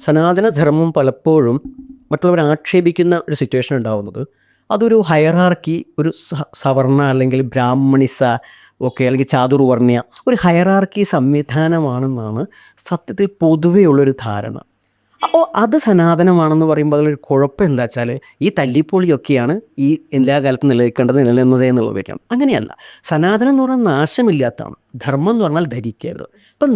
സനാതനധർമ്മം പലപ്പോഴും മറ്റുള്ളവർ ആക്ഷേപിക്കുന്ന ഒരു സിറ്റുവേഷൻ ഉണ്ടാവുന്നത്. അതൊരു ഹയറാർക്കി ഒരു സവർണ അല്ലെങ്കിൽ ബ്രാഹ്മണിസ ഒക്കെ അല്ലെങ്കിൽ ചാതുർവർണയ ഒരു ഹയറാർക്കി സംവിധാനമാണെന്നാണ് സത്യത്തിൽ പൊതുവെയുള്ളൊരു ധാരണ. അപ്പോൾ അത് സനാതനമാണെന്ന് പറയുമ്പോൾ അതിലൊരു കുഴപ്പം എന്താ വെച്ചാൽ ഈ തല്ലിപ്പൊളിയൊക്കെയാണ് ഈ എല്ലാ കാലത്തും നിലനിൽക്കേണ്ടത് നിലനിന്നതേ എന്നുള്ളത് വയ്ക്കാം അങ്ങനെയല്ല. സനാതനം എന്ന് പറഞ്ഞാൽ നാശമില്ലാത്തതാണ്. ധർമ്മം എന്ന് പറഞ്ഞാൽ ധരിക്കരുത്. അപ്പം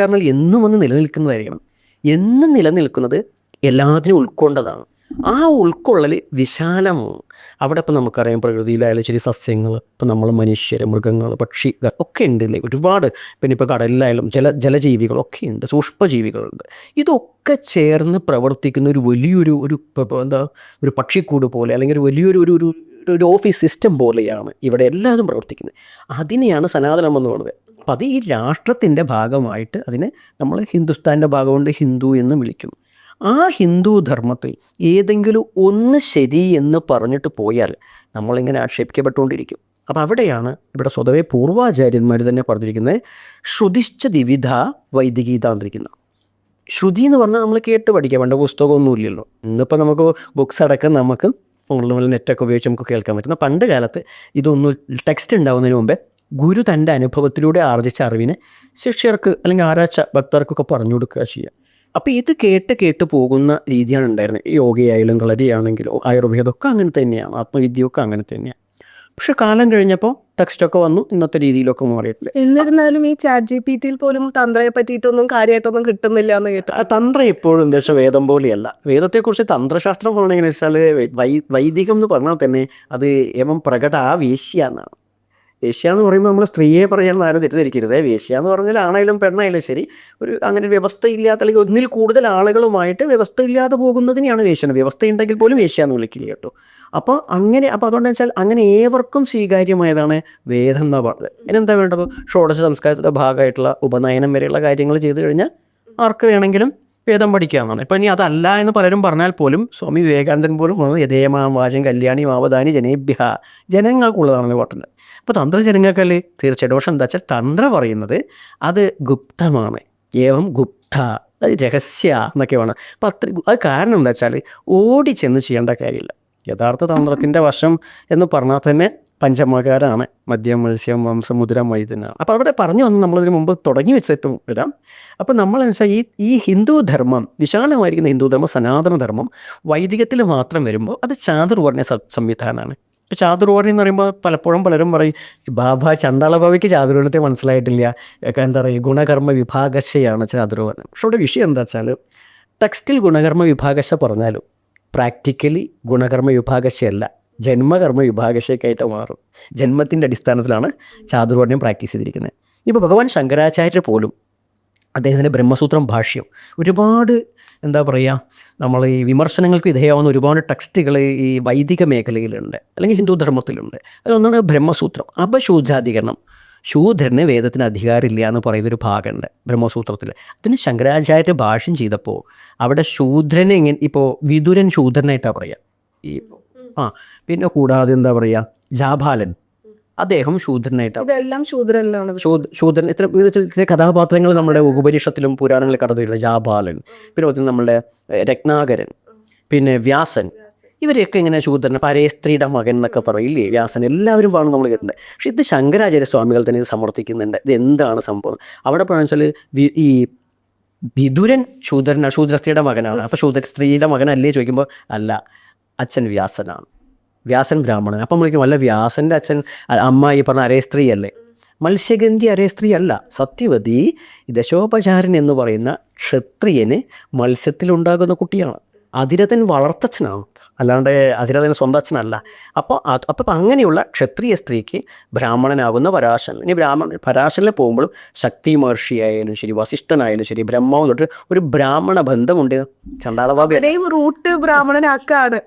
പറഞ്ഞാൽ എന്നും ഒന്ന് നിലനിൽക്കുന്നതായിരിക്കണം. എന്നും നിലനിൽക്കുന്നത് എല്ലാത്തിനും ഉൾക്കൊണ്ടതാണ്. ആ ഉൾക്കൊള്ളൽ വിശാലമാണ്. അവിടെ ഇപ്പം നമുക്കറിയാം പ്രകൃതിയിലായാലും ശരി സസ്യങ്ങൾ ഇപ്പം നമ്മൾ മനുഷ്യർ മൃഗങ്ങൾ പക്ഷി ഒക്കെ ഉണ്ട് അല്ലേ ഒരുപാട് പിന്നെ ഇപ്പോൾ കടലിലായാലും ജല ജലജീവികളൊക്കെ ഉണ്ട് സൂക്ഷ്മജീവികളുണ്ട്. ഇതൊക്കെ ചേർന്ന് പ്രവർത്തിക്കുന്ന ഒരു വലിയൊരു ഒരു എന്താ ഒരു പക്ഷിക്കൂട് പോലെ അല്ലെങ്കിൽ ഒരു വലിയൊരു ഒരു ഒരു ഒരു ഓഫീസ് സിസ്റ്റം പോലെയാണ് ഇവിടെ എല്ലാതും പ്രവർത്തിക്കുന്നത്. അതിനെയാണ് സനാതനം എന്ന് പറയുന്നത്. അപ്പം അത് ഈ രാഷ്ട്രത്തിന്റെ ഭാഗമായിട്ട് അതിനെ നമ്മൾ ഹിന്ദുസ്ഥാന്റെ ഭാഗമുണ്ട് ഹിന്ദു എന്ന് വിളിക്കും. ആ ഹിന്ദു ധർമ്മത്തിൽ ഏതെങ്കിലും ഒന്ന് ശരി എന്ന് പറഞ്ഞിട്ട് പോയാൽ നമ്മളിങ്ങനെ ആക്ഷേപിക്കപ്പെട്ടുകൊണ്ടിരിക്കും. അപ്പോൾ അവിടെയാണ് ഇവിടെ സ്വതവേ പൂർവാചാര്യന്മാർ തന്നെ പറഞ്ഞിരിക്കുന്നത് ശ്രുതിശ്ച ദിവിധ വൈദികീത എന്നിരിക്കുന്നത് ശ്രുതി എന്ന് പറഞ്ഞാൽ നമ്മൾ കേട്ട് പഠിക്കാം പണ്ട് പുസ്തകമൊന്നുമില്ലല്ലോ ഇന്നിപ്പോൾ നമുക്ക് ബുക്സ് അടക്കം നമുക്ക് ഫോണിൽ നെറ്റൊക്കെ ഉപയോഗിച്ച് നമുക്ക് കേൾക്കാൻ പറ്റുന്ന പണ്ട് കാലത്ത് ഇതൊന്നും ടെക്സ്റ്റ് ഉണ്ടാവുന്നതിന് മുമ്പേ ഗുരു തന്റെ അനുഭവത്തിലൂടെ ആർജിച്ച അറിവിനെ ശിഷ്യർക്ക് അല്ലെങ്കിൽ ആരാച്ച ഭക്തർക്കൊക്കെ പറഞ്ഞു കൊടുക്കുക ചെയ്യുക. അപ്പോൾ ഇത് കേട്ട് കേട്ട് പോകുന്ന രീതിയാണ് ഉണ്ടായിരുന്നത്. യോഗയായാലും കളരിയാണെങ്കിലും ആയുർവേദമൊക്കെ അങ്ങനെ തന്നെയാണ് ആത്മവിദ്യയൊക്കെ അങ്ങനെ തന്നെയാണ്. പക്ഷെ കാലം കഴിഞ്ഞപ്പോൾ ടെക്സ്റ്റൊക്കെ വന്നു ഇന്നത്തെ രീതിയിലൊക്കെ മാറിയിട്ടില്ല. എന്നിരുന്നാലും ഈ ചാറ്റ് ജി പി ടിയിൽ പോലും തന്ത്രയെ പറ്റിയിട്ടൊന്നും കാര്യമായിട്ടൊന്നും കിട്ടുന്നില്ല എന്ന് കേട്ടു. ആ തന്ത്രം എപ്പോഴും എന്താ വെച്ചാൽ വേദം പോലെയല്ല. വേദത്തെക്കുറിച്ച് തന്ത്രശാസ്ത്രം പറയണമെങ്കിൽ വെച്ചാൽ വൈ വൈദികം എന്ന് പറഞ്ഞാൽ തന്നെ അത് ഏവം പ്രകട ആ വേശ്യ എന്നാണ്. വേശ്യ എന്ന് പറയുമ്പോൾ നമ്മൾ സ്ത്രീയെ പറയാൻ ആരും തെറ്റിദ്ധരിക്കരുത്. വേശ്യ എന്ന് പറഞ്ഞാൽ ആണായാലും പെണ്ണായാലും ശരി ഒരു അങ്ങനെ വ്യവസ്ഥയില്ലാത്ത അല്ലെങ്കിൽ ഒന്നിൽ കൂടുതൽ ആളുകളുമായിട്ട് വ്യവസ്ഥയില്ലാതെ പോകുന്നതിനെയാണ് വേശ്യ വ്യവസ്ഥ ഉണ്ടെങ്കിൽ പോലും വേശ്യ എന്ന് വിളിക്കില്ല കേട്ടോ. അപ്പോൾ അങ്ങനെ അപ്പോൾ അതുകൊണ്ട് വെച്ചാൽ അങ്ങനെ ഏവർക്കും സ്വീകാര്യമായതാണ് വേദം എന്ന് പറഞ്ഞത്. അതിനെന്താ വേണ്ടത്? ഷോഡശ സംസ്കാരത്തിന്റെ ഭാഗമായിട്ടുള്ള ഉപനയനം വരെയുള്ള കാര്യങ്ങൾ ചെയ്തു കഴിഞ്ഞാൽ ആർക്ക് വേണമെങ്കിലും വേദം പഠിക്കാമെന്നാണ് ഇപ്പം ഇനി അതല്ല എന്ന് പലരും പറഞ്ഞാൽ പോലും സ്വാമി വിവേകാനന്ദൻ പോലും പറഞ്ഞത് യഥേമാം വാചം കല്യാണി മാവധാനി ജനേഭ്യ. ജനങ്ങൾക്കുള്ളതാണെന്ന് പറഞ്ഞത് അപ്പോൾ തന്ത്ര ജനങ്ങൾക്കല്ലേ? തീർച്ചയായിട്ടും. പക്ഷെ എന്താ വെച്ചാൽ തന്ത്ര പറയുന്നത് അത് ഗുപ്തമാണ്. ഏവം ഗുപ്ത. അത് രഹസ്യ എന്നൊക്കെ വേണം അപ്പം അത്ര അത് കാരണം എന്താ വെച്ചാൽ ഓടി ചെന്ന് ചെയ്യേണ്ട കാര്യമില്ല. യഥാർത്ഥ തന്ത്രത്തിന്റെ വശം എന്ന് പറഞ്ഞാൽ തന്നെ പഞ്ചമകാരാണ്. മദ്യം മത്സ്യം വംസം മുദ്ര മൈതുനാണ് അപ്പോൾ അവിടെ പറഞ്ഞു വന്ന് നമ്മളതിന് മുമ്പ് തുടങ്ങി വെച്ചെത്തും വരാം അപ്പോൾ നമ്മൾ വെച്ചാൽ ഈ ഈ ഹിന്ദു ധർമ്മം വിശാലമായിരിക്കുന്ന ഹിന്ദു ധർമ്മം സനാതന ധർമ്മം വൈദികത്തിൽ മാത്രം വരുമ്പോൾ അത് ചാതുർവർണ സംവിധാനമാണ്. ഇപ്പോൾ ചാതുർവർണ എന്ന് പറയുമ്പോൾ പലപ്പോഴും പലരും പറയും ബാബ ചണ്ടാള ബാബയ്ക്ക് ചാതുർവർണത്തെ മനസ്സിലായിട്ടില്ല എന്താ പറയുക ഗുണകർമ്മ വിഭാഗശയാണ് ചാതുർവർണം പക്ഷെ ഇവിടെ വിഷയം എന്താ വെച്ചാൽ ടെക്സ്റ്റിൽ ഗുണകർമ്മ വിഭാഗശ പറഞ്ഞാലും പ്രാക്ടിക്കലി ഗുണകർമ്മ വിഭാഗശയല്ല. ജന്മകർമ്മ വിഭാഗശേഖായിട്ട് മാറും. ജന്മത്തിന്റെ അടിസ്ഥാനത്തിലാണ് ചാതുർവർണയം പ്രാക്ടീസ് ചെയ്തിരിക്കുന്നത്. ഇപ്പോൾ ഭഗവാൻ ശങ്കരാചാര്യർ പോലും അദ്ദേഹത്തിന്റെ ബ്രഹ്മസൂത്രം ഭാഷ്യം ഒരുപാട് എന്താ പറയുക നമ്മൾ ഈ വിമർശനങ്ങൾക്ക് വിധേയമാവുന്ന ഒരുപാട് ടെക്സ്റ്റുകൾ ഈ വൈദിക മേഖലയിലുണ്ട് അല്ലെങ്കിൽ ഹിന്ദു ധർമ്മത്തിലുണ്ട്. അതിലൊന്നാണ് ബ്രഹ്മസൂത്രം. അപശൂദ്രാധികരണം. ശൂദ്രന് വേദത്തിന് അധികാരമില്ല എന്ന് പറയുന്നൊരു ഭാഗമുണ്ട് ബ്രഹ്മസൂത്രത്തിൽ അതിന് ശങ്കരാചാര്യ ഭാഷ്യം ചെയ്തപ്പോൾ അവിടെ ശൂദ്രനെ എങ്ങനെ ഇപ്പോൾ വിതുരൻ ശൂദ്രനായിട്ടാണ് പറയുക ഈ ആ പിന്നെ കൂടാതെ എന്താ പറയുക ജാബാലൻ. അദ്ദേഹം ശൂദ്രനായിട്ടാണ് ഇതെല്ലാം ശൂദ്രനിലാണ്. ശൂദ്രൻ ഇത്ര ഇത്ര കഥാപാത്രങ്ങൾ നമ്മുടെ ഉപനിഷത്തിലും പുരാണങ്ങളിൽ കടന്നിട്ടുള്ള ജാബാലൻ പിന്നെ അതുപോലെ നമ്മളുടെ രത്നാകരൻ പിന്നെ വ്യാസൻ. ഇവരെയൊക്കെ ഇങ്ങനെ ശൂദ്രൻ പരേസ്ത്രീയുടെ മകൻ എന്നൊക്കെ പറയില്ലേ? വ്യാസൻ എല്ലാവരും പാടും നമ്മൾ കേട്ടിട്ടുണ്ട്. പക്ഷെ ഇത് ശങ്കരാചാര്യ സ്വാമികൾ തന്നെ ഇത് സമർത്ഥിക്കുന്നുണ്ട്. ഇത് എന്താണ് സംഭവം? അവിടെ പറഞ്ഞാൽ ഈ വിദുരൻ ശൂദ്രൻ ശൂദ്രസ്ത്രീയുടെ മകനാണ്. അപ്പോൾ ശൂദ്ര സ്ത്രീയുടെ മകനല്ലേ ചോദിക്കുമ്പോൾ അല്ല. അച്ഛൻ വ്യാസനാണ്. വ്യാസൻ ബ്രാഹ്മണൻ അപ്പം വിളിക്കും അല്ല വ്യാസന്റെ അച്ഛൻ അമ്മ ഈ പറഞ്ഞ അരേ സ്ത്രീ അല്ലേ? മത്സ്യഗന്ധി അരേ സ്ത്രീ അല്ല. സത്യവതി ദശോപചാരൻ എന്ന് പറയുന്ന ക്ഷത്രിയന് മത്സ്യത്തിലുണ്ടാകുന്ന കുട്ടിയാണ്. അതിരഥൻ വളർത്തച്ഛനാണ് അല്ലാണ്ട് അതിരഥൻ സ്വന്തം അച്ഛനല്ല. അപ്പോൾ അത് അപ്പോൾ അങ്ങനെയുള്ള ക്ഷത്രിയ സ്ത്രീക്ക് ബ്രാഹ്മണനാകുന്ന പരാശരൻ ഇനി ബ്രാഹ്മണൻ പരാശരനിൽ പോകുമ്പോഴും ശക്തി മഹർഷിയായാലും ശരി വസിഷ്ഠനായാലും ശരി ബ്രഹ്മാവ് തൊട്ട് ഒരു ബ്രാഹ്മണ ബന്ധമുണ്ട്. ചണ്ടാളബാബ റൂട്ട് ബ്രാഹ്മണനാക്കാണ്.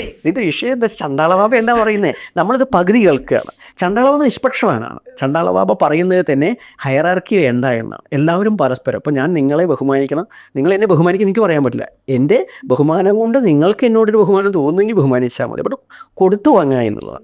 ഇതിന്റെ വിഷയം എന്താ? ചണ്ടാളബാബ എന്താ പറയുന്നത് നമ്മളിത് പകുതി കേൾക്കുകയാണ്. ചണ്ടാളബാബ നിഷ്പക്ഷവാനാണ്. ചണ്ടാളബാബ പറയുന്നത് തന്നെ ഹയറാർക്കി വേണ്ട എന്നാണ്. എല്ലാവരും പരസ്പരം. അപ്പോൾ ഞാൻ നിങ്ങളെ ബഹുമാനിക്കണം. നിങ്ങൾ എന്നെ ബഹുമാനിക്കണം എനിക്ക് പറയാൻ പറ്റില്ല. എന്റെ ബഹുമാനം കൊണ്ട് നിങ്ങൾക്ക് എന്നോടൊരു ബഹുമാനം തോന്നുമെങ്കിൽ ബഹുമാനിച്ചാൽ മതി. അപ്പോൾ കൊടുത്തു വാങ്ങുക എന്നുള്ളതാണ്.